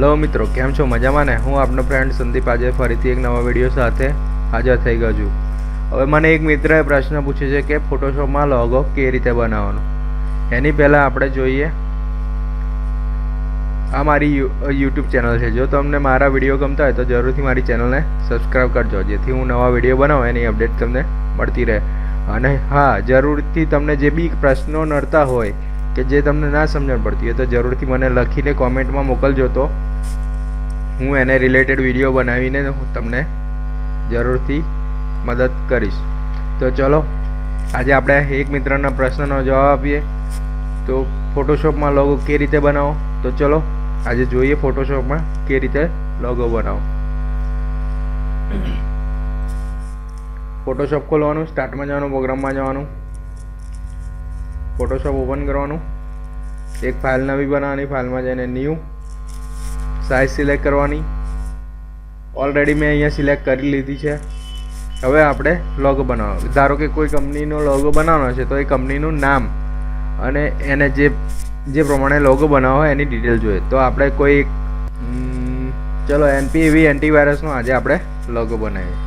Hello મિત્રો, કેમ છો? મજામાં ને? હું આપનો ફ્રેન્ડ સંદીપ આજે ફરીથી એક નવા વીડિયો સાથે હાજર થઈ ગયો છું. હવે મને એક મિત્રએ પ્રશ્ન પૂછ્યો છે કે ફોટોશોપમાં લોગો કેવી રીતે બનાવવાનો? એની પહેલાં આપણે જોઈએ આ મારી યુટ્યુબ ચેનલ છે. જો તમને મારા વીડિયો ગમતા હોય તો જરૂરથી મારી ચેનલને સબસ્ક્રાઈબ કરજો, જેથી હું નવા વીડિયો બનાવું, એની અપડેટ તમને મળતી રહે. અને હા, જરૂરથી તમને જે બી પ્રશ્નો નડતા હોય કે જે તમને ના સમજણ પડતી હોય તો જરૂરથી મને લખીને કોમેન્ટમાં મોકલજો તો. હું એને રિલેટેડ વીડિયો બનાવીને હું તમને જરૂરથી મદદ કરીશ. તો ચલો, આજે આપણે એક મિત્રના પ્રશ્નનો જવાબ આપીએ. તો ફોટોશોપમાં લોગો કે રીતે બનાવો? તો ચલો, આજે જોઈએ ફોટોશોપમાં કે રીતે લોગો બનાવો. ફોટોશોપ ખોલવાનું સ્ટાર્ટમાં જવાનું પ્રોગ્રામમાં જવાનું. ફોટોશોપ ઓપન કરવાનું. એક ફાઇલ નવી બનાવવાની ફાઇલમાં જઈને ન્યૂ સાઇઝ સિલેક્ટ કરવાની. ઓલરેડી મેં અહીંયા સિલેક્ટ કરી લીધી છે. હવે આપણે લોગો બનાવવાનો. ધારો કે કોઈ કંપનીનો લોગો બનાવવાનો છે, તો એ કંપનીનું નામ અને એને જે જે પ્રમાણે લોગો બનાવવા હોય એની ડિટેલ જોઈએ. તો આપણે કોઈ ચલો એનપીવી એન્ટીવાયરસનો આજે આપણે લોગો બનાવીએ.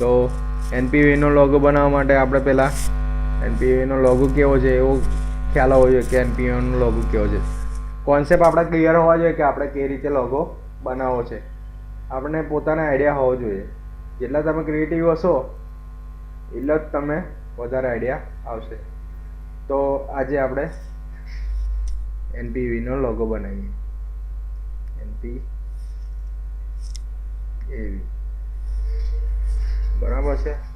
તો એનપીવીનો લોગો બનાવવા માટે આપણે પહેલાં એનપીવીનો લોગો કેવો છે એવો ખ્યાલ હોવો જોઈએ કે એનપીવીનો લોગો કેવો છે. કોન્સેપ્ટ આપણે ક્લિયર હોવા જોઈએ કે આપણે કઈ રીતે લોગો બનાવવો છે. આપણને પોતાના આઈડિયા હોવો જોઈએ. જેટલા તમે ક્રિએટિવ હશો, એટલા જ તમે વધારે આઈડિયા આવશે. તો આજે આપણે એનપીવીનો લોગો બનાવીએ. એનપી એવી બરાબર છે?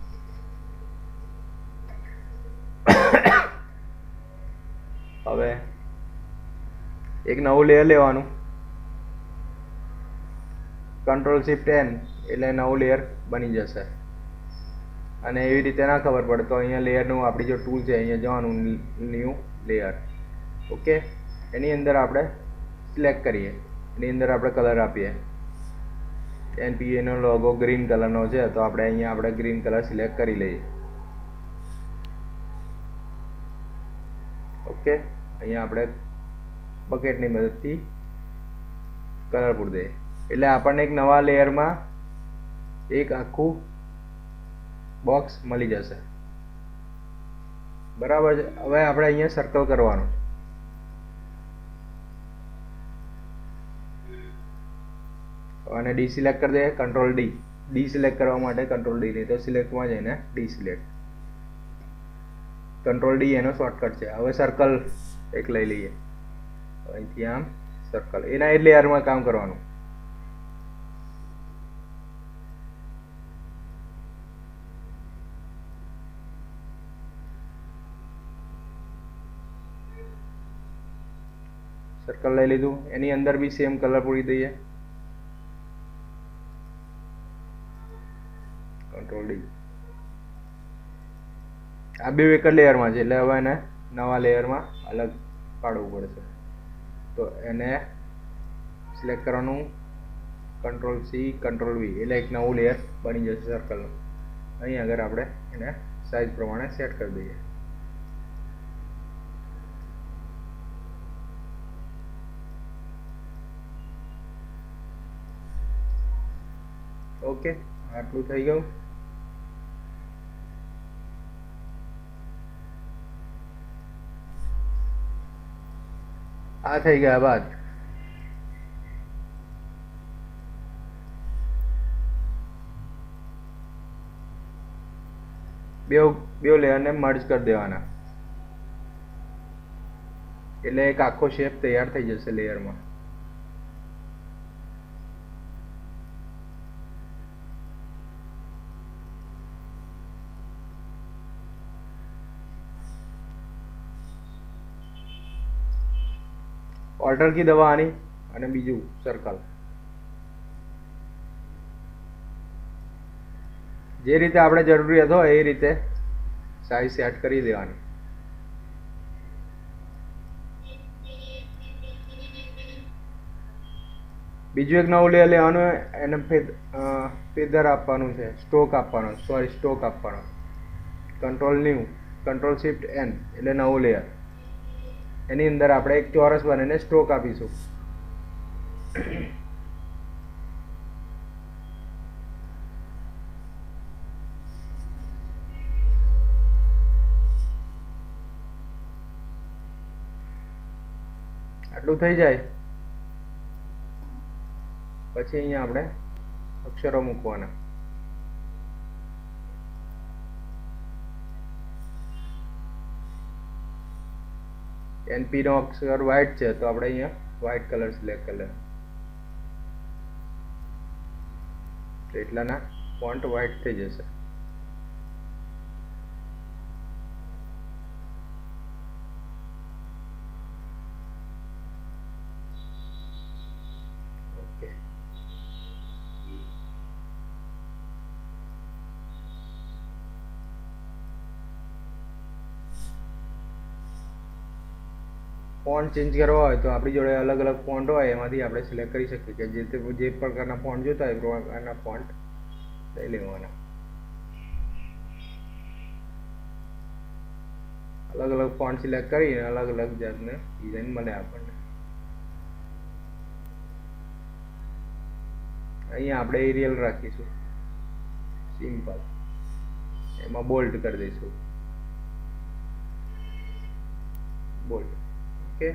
હવે એક નવું લેયર લેવાનું. કંટ્રોલ શિફ્ટ એન એટલે નવું લેયર બની જશે. અને એવી રીતે ના ખબર પડે તો અહીંયા લેયરનું આપણી જે ટૂલ છે, અહીંયા જવાનું ન્યૂ લેયર ઓકે એની અંદર આપણે સિલેક્ટ કરીએ. એની અંદર આપણે કલર આપીએ. એનપીએનો લોગો ગ્રીન કલરનો છે, તો આપણે અહીંયા આપણે ગ્રીન કલર સિલેક્ટ કરી લઈએ. ઓકે અહીંયા આપણે બકેટની મદદથી કલર પૂર દઈએ. એટલે આપણને એક નવા લેયરમાં એક આખું બોક્સ મળી જશે. બરાબર છે? હવે આપણે અહીંયા સર્કલ કરવાનું અને ડી સિલેક્ટ કરી દઈએ કંટ્રોલ ડી ડી સિલેક્ટ કરવા માટે કંટ્રોલ ડી નહીં તો સિલેક્ટમાં જઈને ડી સિલેક્ટ કંટ્રોલ ડી એનો શોર્ટકટ છે. હવે સર્કલ એક લઈ લઈએ. અહીંથી આમ સર્કલ એના એ લેયરમાં કામ કરવાનું. સર્કલ લઈ લીધું. એની અંદર બી સેમ કલર પૂરી દઈએ આ બે એક લેયરમાં છે, એટલે હવે એને નવા લેયરમાં અલગ પાડવું પડશે. તો એને સિલેક્ટ કરવાનું કંટ્રોલ સી કંટ્રોલ વી એટલે એક નવું લેયર બની જશે સર્કલનું અહીં આગળ આપણે એને સાઇઝ પ્રમાણે સેટ કરી દઈએ. ઓકે આટલું થઈ ગયું. આ થઈ ગયા બાદ. બે બે લેયરને મર્જ કરી દેવાના. એટલે એક આખો શેપ તૈયાર થઈ જશે લેયરમાં ઓર્ડર કી અને બીજું સર્કલ જે રીતે આપણે જરૂરિયાત હોય એ રીતે સાઈઝ સેટ કરી દેવાની. બીજું એક નવું લેયર લેવાનું એને ફેદર આપવાનું છે, સ્ટોક આપવાનો, સોરી, સ્ટોક આપવાનો. Control new, control shift N, એટલે નવું લેયર. એની અંદર આપણે એક ચોરસ બનાવીને સ્ટ્રોક આપીશું. આટલું થઈ જાય. પછી અહીંયા આપણે અક્ષરો મૂકવાના. એનપી નો અક્ષર વ્હાઇટ છે, તો આપણે અહીંયા વ્હાઇટ કલર સિલેક્ટ કરી તો એટલાના ફોન્ટ વ્હાઇટ થઈ જશે ઓકે ફોન્ટ ચેન્જ કરવા હોય તો આપણી જોડે અલગ અલગ ફોન્ટ હોય, એમાંથી આપણે સિલેક્ટ કરી શકીએ કે જે જે પ્રકારના ફોન્ટ જોતા હોય એ પ્રકારના ફોન્ટ લઈ લેવાના. અલગ અલગ ફોન્ટ સિલેક્ટ કરીને અલગ અલગ જાતને ડિઝાઇન મળે આપણને. અહીંયા આપણે એરિયલ રાખીશું. સિમ્પલ એમાં બોલ્ટ કરી દઈશું. બોલ્ટ ઓકે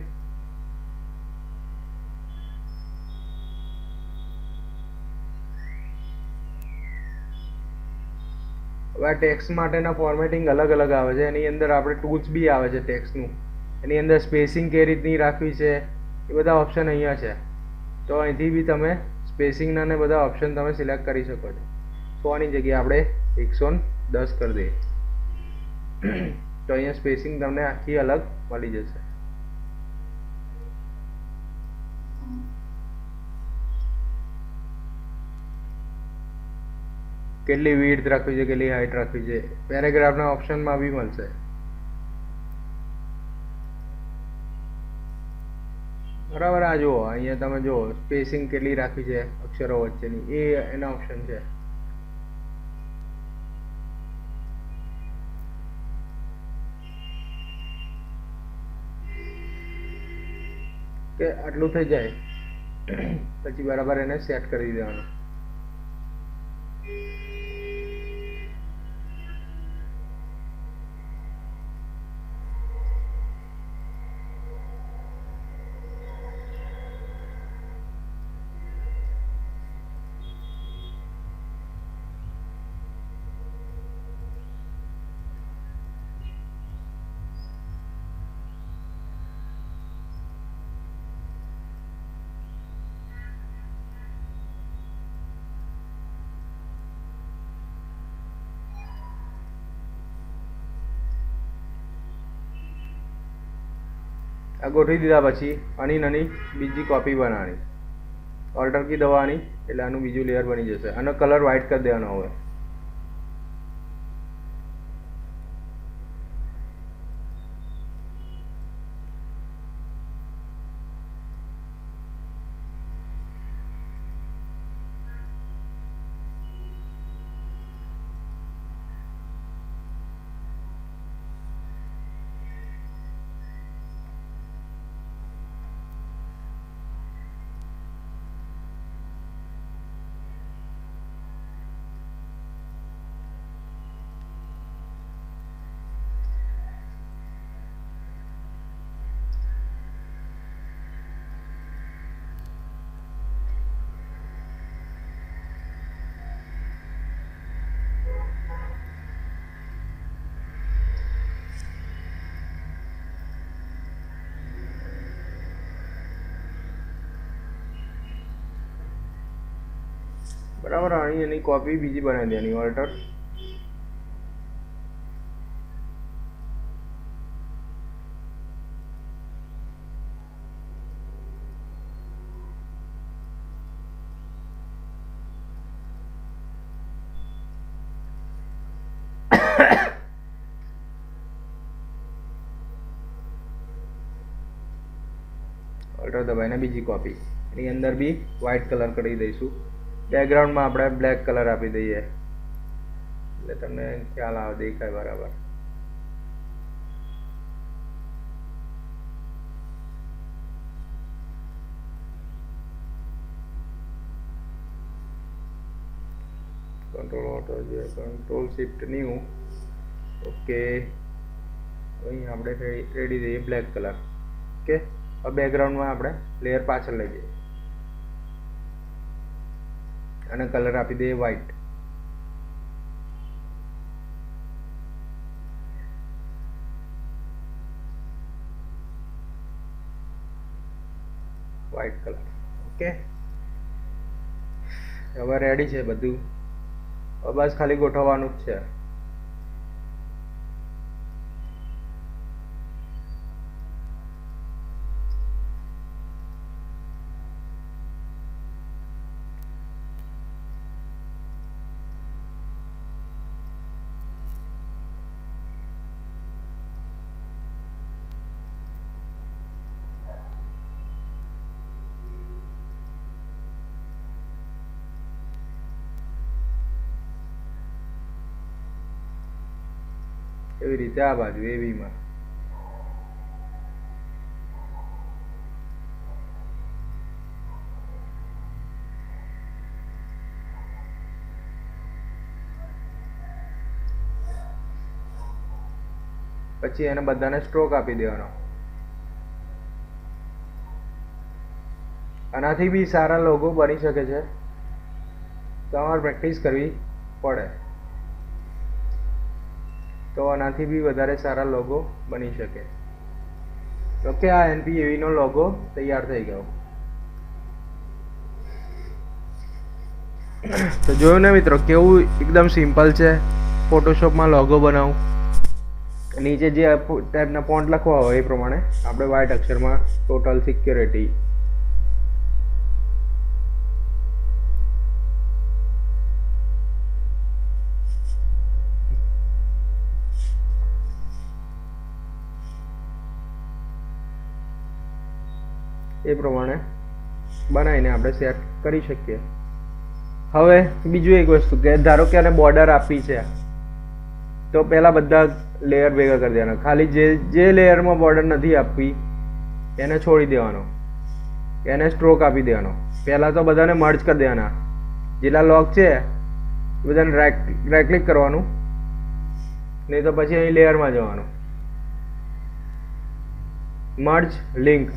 હવે આ ટેક્સ માટેના ફોર્મેટિંગ અલગ અલગ આવે છે. એની અંદર આપણે ટૂલ્સ બી આવે છે ટેક્સનું એની અંદર સ્પેસિંગ કઈ રીતની રાખવી છે? એ બધા ઓપ્શન અહીંયા છે. તો અહીંથી બી તમે સ્પેસિંગના ને બધા ઓપ્શન તમે સિલેક્ટ કરી શકો છો. સોની જગ્યાએ આપણે એકસો દસ કરી દઈએ. તો અહીંયા સ્પેસિંગ તમને આખી અલગ મળી જશે. કેટલી વિડ્થ રાખવી છે, કેટલી હાઈટ રાખવી છે પેરેગ્રાફના ઓપ્શનમાં બી મળશે. બરાબર, આ જુઓ, અહીંયા તમે જુઓ સ્પેસિંગ કેટલી રાખવી છે, અક્ષરો વચ્ચેની, એ એના ઓપ્શન છે. કે આટલું થઈ જાય, પછી બરાબર એને સેટ કરી દેવાનું. ગોઠવી દીધા પછી આની નાની બીજી કોપી બનાવવાની. ઓલ્ટર કી દવાની એટલે આનું બીજું લેયર બની જશે. આનો કલર વ્હાઇટ કરી દેવાનો હવે. બરાબર અહીં એની કોપી બીજી બનાવી દેવાની ઓલ્ટર ઓલ્ટર દબાઈને બીજી કોપી એની અંદર બી વ્હાઇટ કલર કરી દઈશું. बेकग्राउंड में आप ब्लेक कलर आप दी है तमने ख्याल आ दिखाए बराबर कंट्रोल ऑटो जो है कंट्रोल शिफ्ट नहीं हूँ ओके अँ आप रेडी दी ब्लेक कलर ओके और बेकग्राउंड में आप लेयर पाचल लगी અને કલર આપી દઈએ વ્હાઈટ વ્હાઈટ કલર ઓકે હવે રેડી છે બધું. બસ ખાલી ગોઠવવાનું જ છે. એવી રીતે આ બાજુ એવીમાં પછી એને બધાને સ્ટ્રોક આપી દેવાનો. આનાથી બી સારા લોગો બની શકે છે. તમારે પ્રેક્ટિસ કરવી પડે. તો આનાથી બી વધારે સારા લોગો બની શકે. ઓકે આ એનપીએવીનો લોગો તૈયાર થઈ ગયો. તો જોયું ને મિત્રો, કેવું એકદમ સિમ્પલ છે. ફોટોશોપમાં લોગો બનાવું. નીચે જે ટાઈપના પોન્ટ લખવા હોય એ પ્રમાણે આપણે વ્હાઇટ અક્ષરમાં ટોટલ સિક્યોરિટી પ્રમાણે બનાવીને આપણે શેર કરી શકીએ. હવે બીજું એક વસ્તુ કે ધારો કે આને બોર્ડર આપી છે, તો પહેલાં બધા લેયર ભેગા કરી દેવાના. ખાલી જે જે લેયરમાં બોર્ડર નથી આપવી, એને છોડી દેવાનો. એને સ્ટ્રોક આપી દેવાનો. પહેલાં તો બધાને મર્જ કરી દેવાના. જેટલા લોક છે બધાને રાઇટ ક્લિક કરવાનું. નહીં તો પછી અહીં લેયરમાં જવાનું. મર્જ લિંક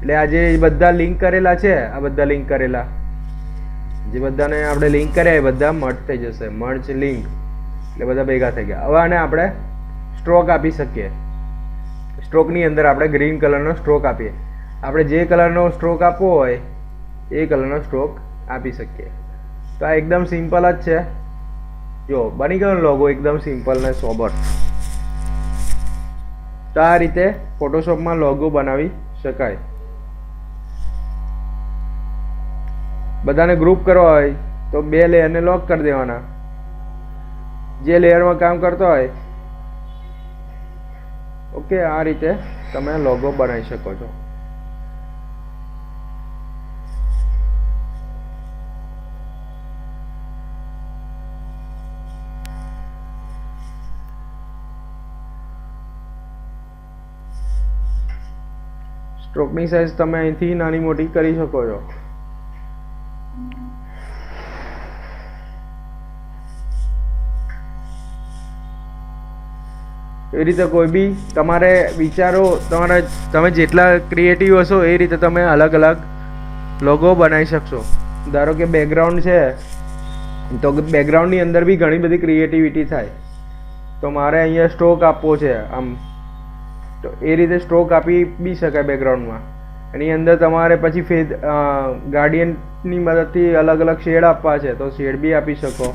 એટલે આ જે બધા લિંક કરેલા છે, આ બધા લિંક કરેલા. જે બધાને આપણે લિંક કર્યા, એ બધા મર્જ થઈ જશે. મર્જ લિંક એટલે બધા ભેગા થઈ ગયા. હવે આને આપણે સ્ટ્રોક આપી શકીએ. સ્ટ્રોકની અંદર આપણે ગ્રીન કલરનો સ્ટ્રોક આપીએ. આપણે જે કલરનો સ્ટ્રોક આપવો હોય, એ કલરનો સ્ટ્રોક આપી શકીએ. તો આ એકદમ સિમ્પલ જ છે. જો, બની ગયો લોગો એકદમ સિમ્પલ ને સોબર. તો આ રીતે ફોટોશોપમાં લોગો બનાવી શકાય. બધાને ગ્રુપ કરવા હોય, તો બે લેયરને લોક કરી દેવાના. જે લેયરમાં કામ કરતો હોય, ઓકે, આ રીતે તમે લોગો બનાવી શકો છો. સ્ટ્રોકની સાઇઝ તમે અહીંથી નાની મોટી કરી શકો છો. એ રીતે કોઈ બી તમારે વિચારો, તમારા તમે જેટલા ક્રિએટિવ હશો એ રીતે તમે અલગ અલગ લોગો બનાવી શકશો. ધારો કે બેકગ્રાઉન્ડ છે, તો બેકગ્રાઉન્ડની અંદર બી ઘણી બધી ક્રિએટિવિટી થાય. તો મારે અહીંયા સ્ટ્રોક આપવો છે, આમ. તો એ રીતે સ્ટ્રોક આપી બી શકાય બેકગ્રાઉન્ડમાં એની અંદર તમારે પછી ફેદ ગાર્ડિયનની મદદથી અલગ અલગ શેડ આપવા છે, તો શેડ બી આપી શકો.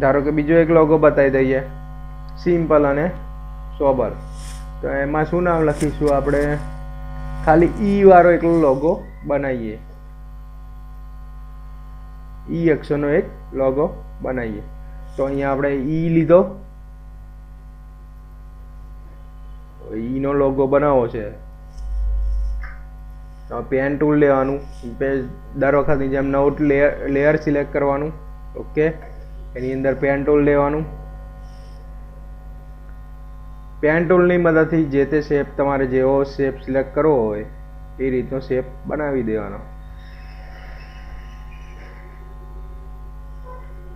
ધારો કે બીજો એક લોગો બતાવી દઈએ. સિમ્પલ અને સોબર તો એમાં શું નામ લખીશું આપણે? ખાલી ઈ વાળો એકલો લોગો બનાવીએ. ઈ અક્ષરનો એક લોગો બનાવીએ. તો અહીંયા આપણે ઈ લીધો. ઈનો લોગો બનાવવો છે. પેન ટૂલ લેવાનું. દર વખતની જેમ નવું લેયર લેયર સિલેક્ટ કરવાનું. ઓકે એની અંદર પેન ટૂલ લેવાનું. પેન ટૂલની મદદથી જે તે શેપ તમારે જેવો શેપ સિલેક્ટ કરવો હોય, એ રીતનો શેપ બનાવી દેવાનો.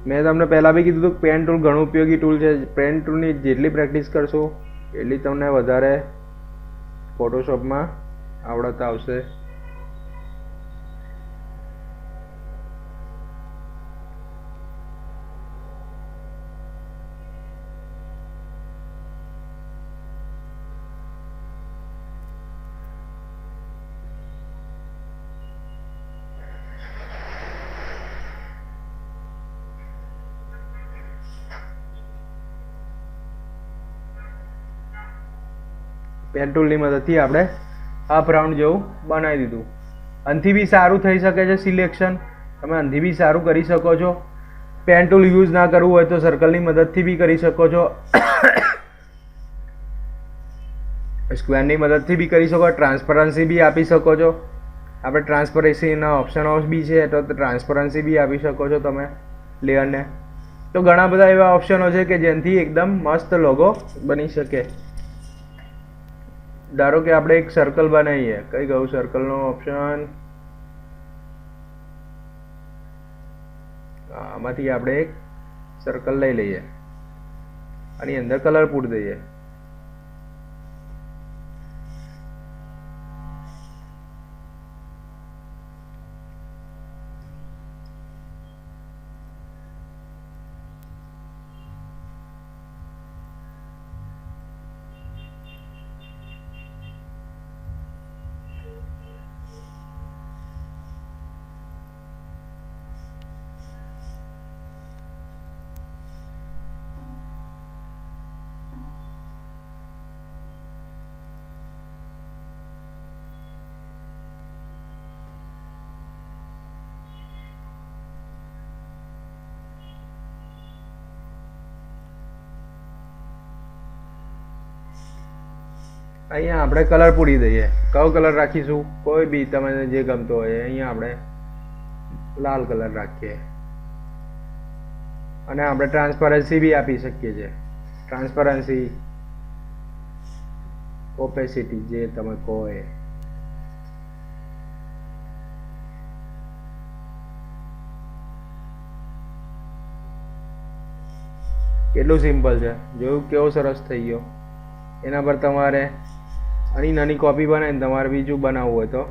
મેં તમને પહેલાં બી કીધું હતું પેન ટૂલ ઘણું ઉપયોગી ટૂલ છે. પેન ટૂલની જેટલી પ્રેક્ટિસ કરશો, એટલી તમને વધારે ફોટોશોપમાં આવડત આવશે. પેન ટૂલની મદદથી આપણે અપ રાઉન્ડ જેવું બનાવી દીધું. અંથી બી સારું થઈ શકે છે સિલેક્શન તમે અંથી બી સારું કરી શકો છો. પેન ટૂલ યુઝ ના કરવું હોય તો સર્કલની મદદથી બી કરી શકો છો. સ્ક્વેરની મદદથી બી કરી શકો ટ્રાન્સપરન્સી બી આપી શકો છો. આપણે ટ્રાન્સપરન્સીના ઓપ્શનો બી છે, તો ટ્રાન્સપરન્સી બી આપી શકો છો તમે લેયરને તો ઘણા બધા એવા ઓપ્શનો છે કે જેનાથી એકદમ મસ્ત લોગો બની શકે. ધારો કે આપણે એક સર્કલ બનાવીએ. કઈ ગયું? સર્કલનો ઓપ્શન આમાંથી આપણે એક સર્કલ લઈ લઈએ. આની અંદર કલર પૂરી દઈએ. અહીંયા આપણે કલર પૂરી દઈએ. કયો કલર રાખીશું? કોઈ બી તમને જે ગમતો હોય અહીંયા આપણે લાલ કલર રાખીએ. અને આપણે ટ્રાન્સપરન્સી બી આપી શકીએ છીએ. ટ્રાન્સપરન્સી ઓપેસિટી જે તમે કહો એ. કેટલું સિમ્પલ છે. જોયું કેવો સરસ થઈ ગયો. એના પર તમારે આની નાની કોપી બનાવીને તમારે બીજું બનાવવું હોય તો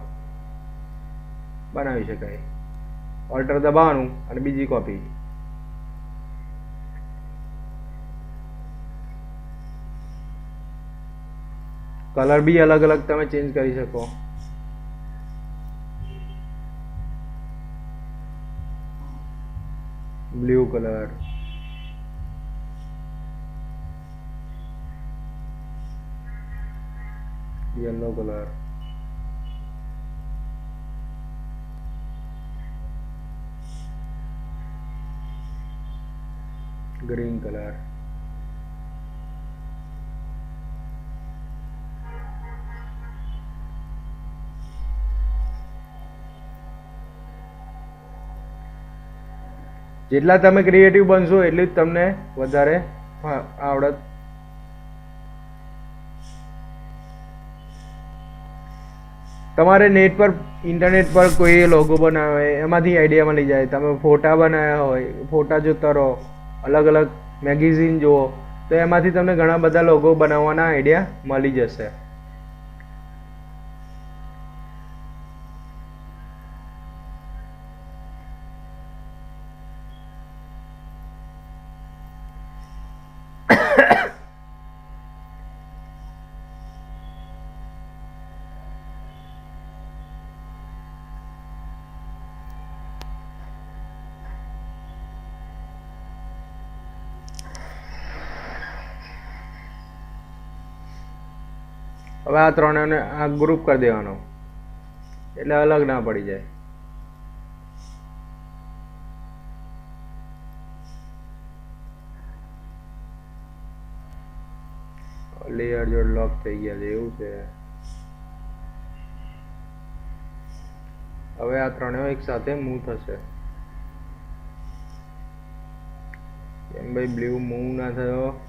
બનાવી શકાય. ઓલ્ટર દબાવવાનું અને બીજી કોપી કલર બી અલગ અલગ તમે ચેન્જ કરી શકો. Blue colour yellow color green color. જેટલા તમે ક્રિએટિવ બનશો એટલી જ તમને વધારે ફા- આવડત તમારે નેટ પર ઇન્ટરનેટ પર કોઈ લોગો બનાવ્યો હોય એમાંથી આઈડિયા મળી જાય. તમે ફોટા બનાવ્યા હોય, ફોટા જોતા રહો, અલગ અલગ મેગેઝિન જુઓ, તો એમાંથી તમને ઘણા બધા લોગો બનાવવાના આઈડિયા મળી જશે. હવે આ ત્રણેને આ ગ્રુપ કરી દેવાનો. એટલે અલગ ના પડી જાય. લેયર જોડ લોક થઈ ગયા છે, એવું છે. હવે આ ત્રણેય એક સાથે મૂવ થશે. કેમ ભાઈ બ્લુ મૂવ ના થયો.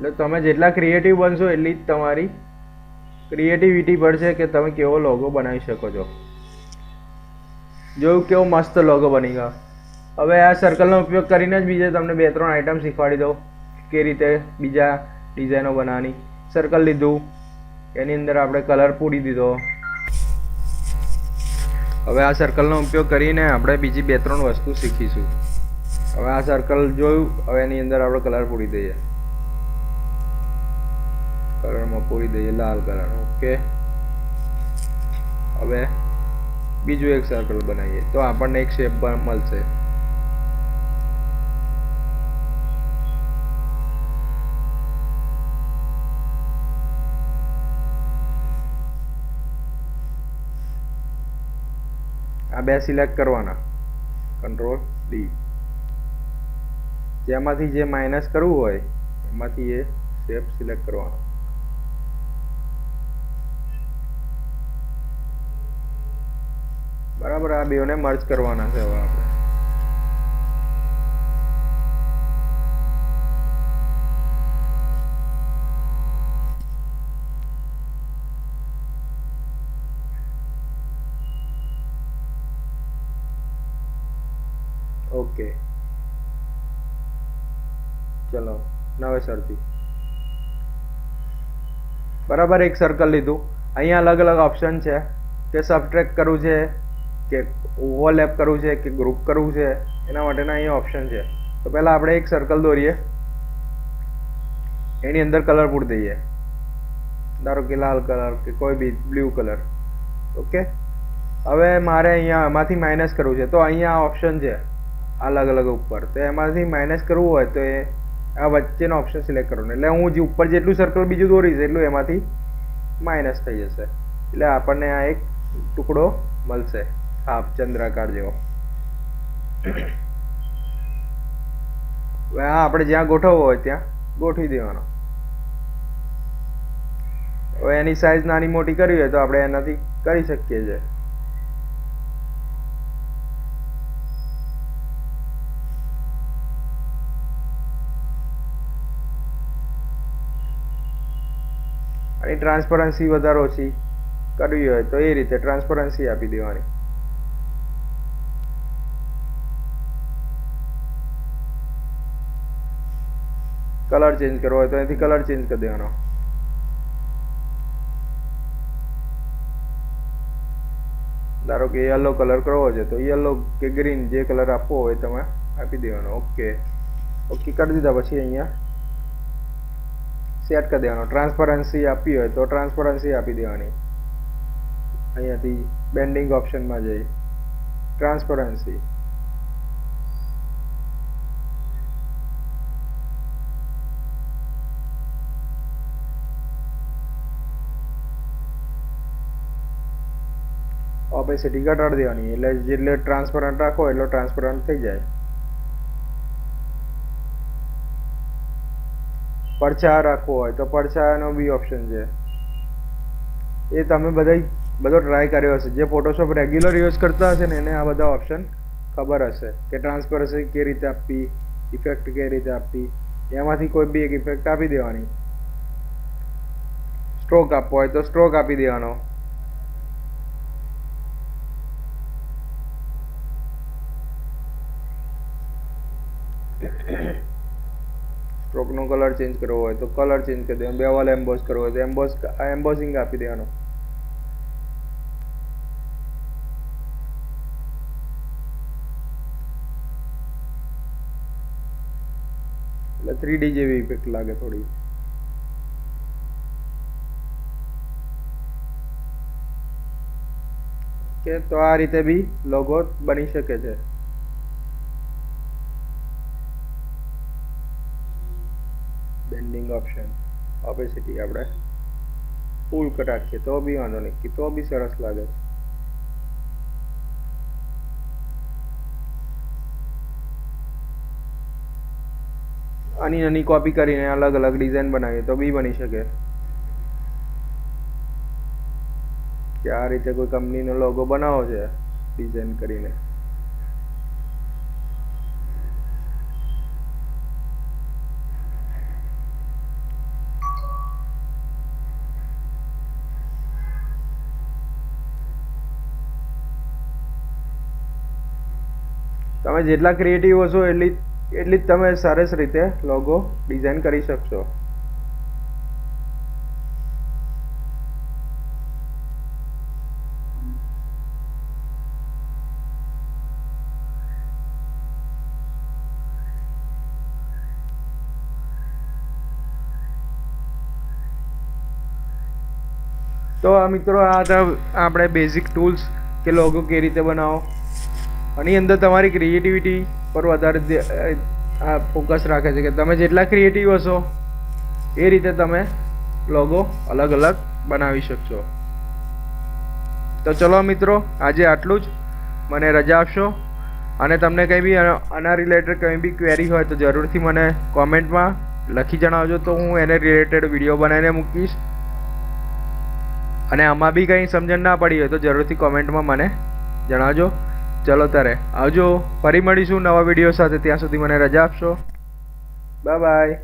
એટલે તમે જેટલા ક્રિએટિવ બનશો એટલી જ તમારી ક્રિએટિવિટી પડશે કે તમે કેવો લોગો બનાવી શકો છો. જોયું કેવો મસ્ત લોગો બની ગયો. હવે આ સર્કલનો ઉપયોગ કરીને જ બીજે તમને બે ત્રણ આઈટમ શીખવાડી દઉં કે રીતે બીજા ડિઝાઇનો બનાવવાની. સર્કલ લીધું, એની અંદર આપણે કલર પૂરી દીધો. હવે આ સર્કલનો ઉપયોગ કરીને આપણે બીજી બે ત્રણ વસ્તુ શીખીશું. હવે આ સર્કલ જોયું, હવે એની અંદર આપણે કલર પૂરી દઈએ. કલરમાં પૂરી દઈએ, લાલ કલર ઓકે? હવે બીજું એક સર્કલ બનાવીએ. તો આપણને એક શેપ મળશે. આ બે સિલેક્ટ કરવાના. કંટ્રોલ ડી જેમાંથી જે માઇનસ કરવું હોય, એમાંથી એ શેપ સિલેક્ટ કરવાનો બરાબર આ બેઓને મર્જ કરવાના છે હવે આપણે. ઓકે. ચલો નવેસરથી બરાબર એક સર્કલ લીધું. અહીંયા અલગ અલગ ઓપ્શન છે. કે સબટ્રેક કરવું છે. કે ઓવરલેપ કરવું છે કે ગ્રુપ કરવું છે, એના માટેના અહીંયા ઓપ્શન છે. તો પહેલાં આપણે એક સર્કલ દોરીએ. એની અંદર કલર પૂર દઈએ. ધારો કે લાલ કલર કે કોઈ બી બ્લુ કલર ઓકે હવે મારે અહીંયા એમાંથી માઇનસ કરવું છે. તો અહીંયા ઓપ્શન છે, અલગ અલગ ઉપર. તો એમાંથી માઇનસ કરવું હોય તો એ આ વચ્ચેનો ઓપ્શન સિલેક્ટ કરવાનો. એટલે હું જે ઉપર જેટલું સર્કલ બીજું દોરીશ એટલું એમાંથી માઇનસ થઈ જશે. એટલે આપણને આ એક ટુકડો મળશે. હાફ ચંદ્રાકાર જેવો. હા, આપણે જ્યાં ગોઠવવો હોય ત્યાં ગોઠવી દેવાનો. હવે એની સાઈઝ નાની મોટી કરવી હોય તો આપણે એનાથી કરી શકીએ છીએ. અને ટ્રાન્સપરન્સી વધારે ઓછી કરવી હોય તો એ રીતે ટ્રાન્સપરન્સી આપી દેવાની. કલર ચેન્જ કરવો હોય તો અહીંથી કલર ચેન્જ કરી દેવાનો. ધારો કે યલો કલર કરવો છે, તો યલો કે ગ્રીન જે કલર આપવો હોય તમે આપી દેવાનો. ઓકે ઓકે કરી દીધા પછી અહીંયા સેટ કરી દેવાનો. ટ્રાન્સપરન્સી આપવી હોય તો ટ્રાન્સપરન્સી આપી દેવાની. અહીંયાથી બેન્ડિંગ ઓપ્શનમાં જઈ. ટ્રાન્સપરન્સી ઓપેસિટી ઘટાડી દેવાની. એટલે જેટલે ટ્રાન્સપરન્ટ રાખો એટલો ટ્રાન્સપરન્ટ થઈ જાય. પડછાયા રાખવો હોય તો પડછાયાનો બી ઓપ્શન છે. એ તમે બધા બધો ટ્રાય કર્યો હશે. જે ફોટોશોપ રેગ્યુલર યુઝ કરતા હશે ને એને આ બધા ઓપ્શન ખબર હશે કે ટ્રાન્સપરન્સી કઈ રીતે આપવી ઇફેક્ટ કઈ રીતે આપવી. એમાંથી કોઈ બી એક ઇફેક્ટ આપી દેવાની. સ્ટ્રોક આપવો હોય તો સ્ટ્રોક આપી દેવાનો. સ્ટ્રોકનો કલર ચેન્જ કરવો હોય તો કલર ચેન્જ કરી દેવાનો. બે વાલ એમ્બોસ કરવો હોય તો એમ્બોસ એમ્બોસિંગ આપી દેવાનો. એટલે થ્રી જેવી ઇફેક્ટ લાગે થોડી. કે તો આ રીતે બી લોગો બની શકે છે. ઓપેસિટી આપણે ફૂલ રાખીએ, તો બી વાંધો નહીં તો બી સરસ લાગે છે. આની નાની કોપી કરીને અલગ અલગ ડિઝાઇન બનાવીએ તો બી બની શકે. કે આ રીતે કોઈ કંપનીનો લોગો બનાવો છે ડિઝાઇન કરીને. તમે જેટલા ક્રિએટિવ હશો, એટલી એટલી જ તમે સરસ રીતે લોગો ડિઝાઇન કરી શકશો. તો આ મિત્રો, આ હતા આપણે બેઝિક ટૂલ્સ કે લોગો કેવી રીતે બનાવો? આની અંદર તમારી ક્રિએટિવિટી પર વધારે આ ફોકસ રાખે છે કે તમે જેટલા ક્રિએટિવ હશો, એ રીતે તમે લોગો અલગ અલગ બનાવી શકશો. તો ચલો મિત્રો, આજે આટલું જ. મને રજા આપશો. અને તમને કંઈ બી આના રિલેટેડ કંઈ બી ક્વેરી હોય તો જરૂરથી મને કોમેન્ટમાં લખી જણાવજો તો હું એને રિલેટેડ વીડિયો બનાવીને મૂકીશ. અને આમાં બી કંઈ સમજણ ના પડી હોય તો જરૂરથી કોમેન્ટમાં મને જણાવજો. ચલો ત્યારે આવજો. ફરી મળીશું નવા વીડિયો સાથે. ત્યાં સુધી મને રજા આપશો. Bye bye